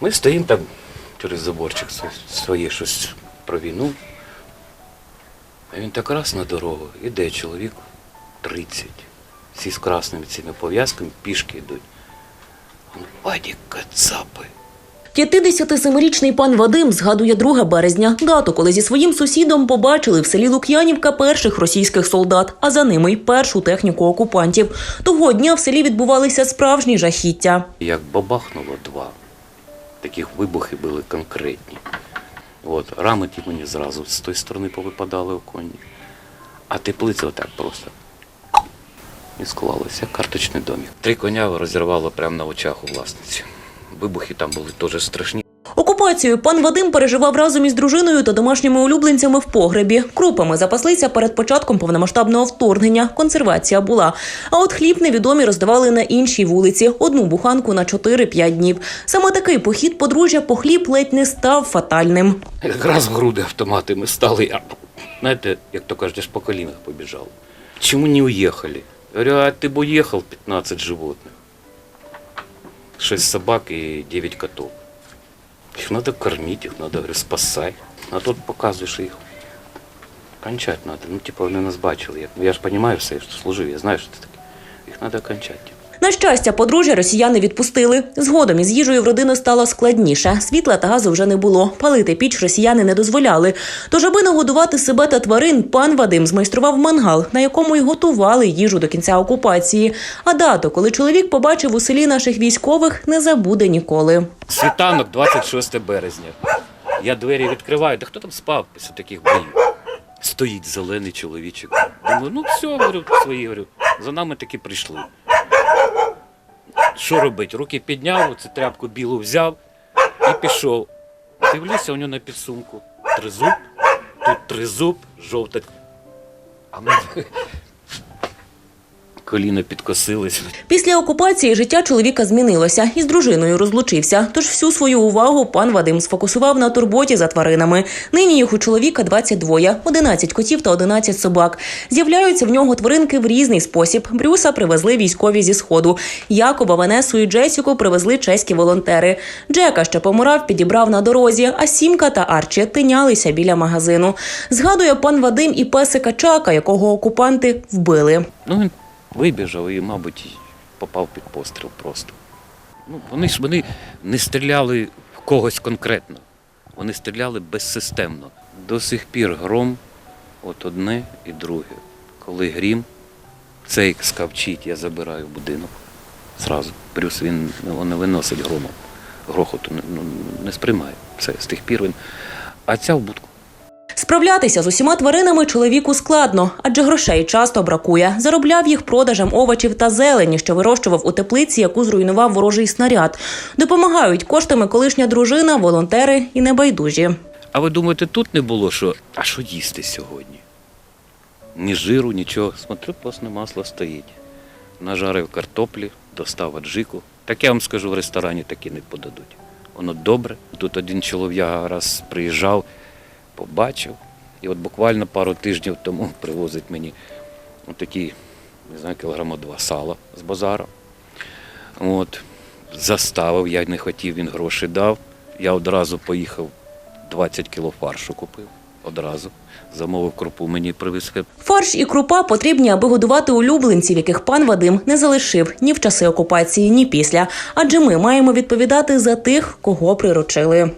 Ми стоїмо там через заборчик своє щось про війну. А він так раз на дорогу, іде чоловік 30. Всі з красними цими пов'язками пішки йдуть. Он, кацапи. 57-річний пан Вадим згадує 2 березня, дату, коли зі своїм сусідом побачили в селі Лук'янівка перших російських солдат, а за ними й першу техніку окупантів. Того дня в селі відбувалися справжні жахіття. Як бабахнуло два. Таких вибухи були конкретні. От, рами ті мені зразу з тої сторони повипадали оконні. А теплиця отак просто. І склалося, карточний домик. Три коня розірвало прямо на очах у власниці. Вибухи там були теж страшні. Окупацію пан Вадим переживав разом із дружиною та домашніми улюбленцями в погребі. Крупами запаслися перед початком повномасштабного вторгнення. Консервація була. А от хліб невідомі роздавали на іншій вулиці. Одну буханку на 4-5 днів. Саме такий похід подружжя по хліб ледь не став фатальним. Якраз в груди автомати ми стали. Знаєте, як то кажуть, аж по колінах побіжав. Чому не уїхали? Говорю, а ти б уїхав 15 животних. 6 собак і 9 котов. Їх треба кормити, їх треба, говорю, спасати. А тут показуєш їх. Кончати треба. Ну, типу, вони нас бачили. Я, я ж розумію все, я ж служив, я знаю, що це таке. Їх треба кончати. На щастя, подружжя росіяни відпустили. Згодом із їжею в родину стало складніше. Світла та газу вже не було. Палити піч росіяни не дозволяли. Тож, аби нагодувати себе та тварин, пан Вадим змайстрував мангал, на якому й готували їжу до кінця окупації. А дату, коли чоловік побачив у селі наших військових, не забуде ніколи. Світанок 26 березня. Я двері відкриваю. Та хто там спав після таких боїв? Стоїть зелений чоловічок. Думаю, ну все, говорю, свої говорю. За нами таки прийшли. Що робити? Руки підняв, цю тряпку білу взяв і пішов. Дивлюся у нього на підсумку. Тризуб, тут тризуб, жовтий. А ми коліна підкосились. Після окупації життя чоловіка змінилося і з дружиною розлучився. Тож всю свою увагу пан Вадим сфокусував на турботі за тваринами. Нині їх у чоловіка 22, 11 котів та 11 собак. З'являються в нього тваринки в різний спосіб. Брюса привезли військові зі сходу. Якоба, Ванесу і Джесіку привезли чеські волонтери. Джека, що помирав, підібрав на дорозі, а Сімка та Арчі тинялися біля магазину. Згадує пан Вадим і песика Чака, якого окупанти вбили. Ну, він вибіжав і, мабуть, попав під постріл просто. Ну, вони ж вони не стріляли в когось конкретно. Вони стріляли безсистемно. До сих пір гром, от одне і друге. Коли грім, цей скавчить, я забираю будинок. Зразу. Плюс він ну, не виносить громом. Грохоту не, ну, не сприймає. Все, з тих пір він. А ця в будку. Справлятися з усіма тваринами чоловіку складно, адже грошей часто бракує. Заробляв їх продажем овочів та зелені, що вирощував у теплиці, яку зруйнував ворожий снаряд. Допомагають коштами колишня дружина, волонтери і небайдужі. А ви думаєте, тут не було що? А що їсти сьогодні? Ні жиру, нічого. Смотрю, постне масло стоїть. Нажарив картоплі, достав аджику. Так я вам скажу, в ресторані такі не подадуть. Воно добре. Тут один чоловік раз приїжджав, побачив. І от буквально пару тижнів тому привозить мені такі, не знаю, кілограма два сала з базару. От, заставив, я не хотів, він гроші дав. Я одразу поїхав 20 кіло фаршу купив. Одразу. Замовив крупу, мені привіз. Фарш і крупа потрібні, аби годувати улюбленців, яких пан Вадим не залишив ні в часи окупації, ні після. Адже ми маємо відповідати за тих, кого приручили.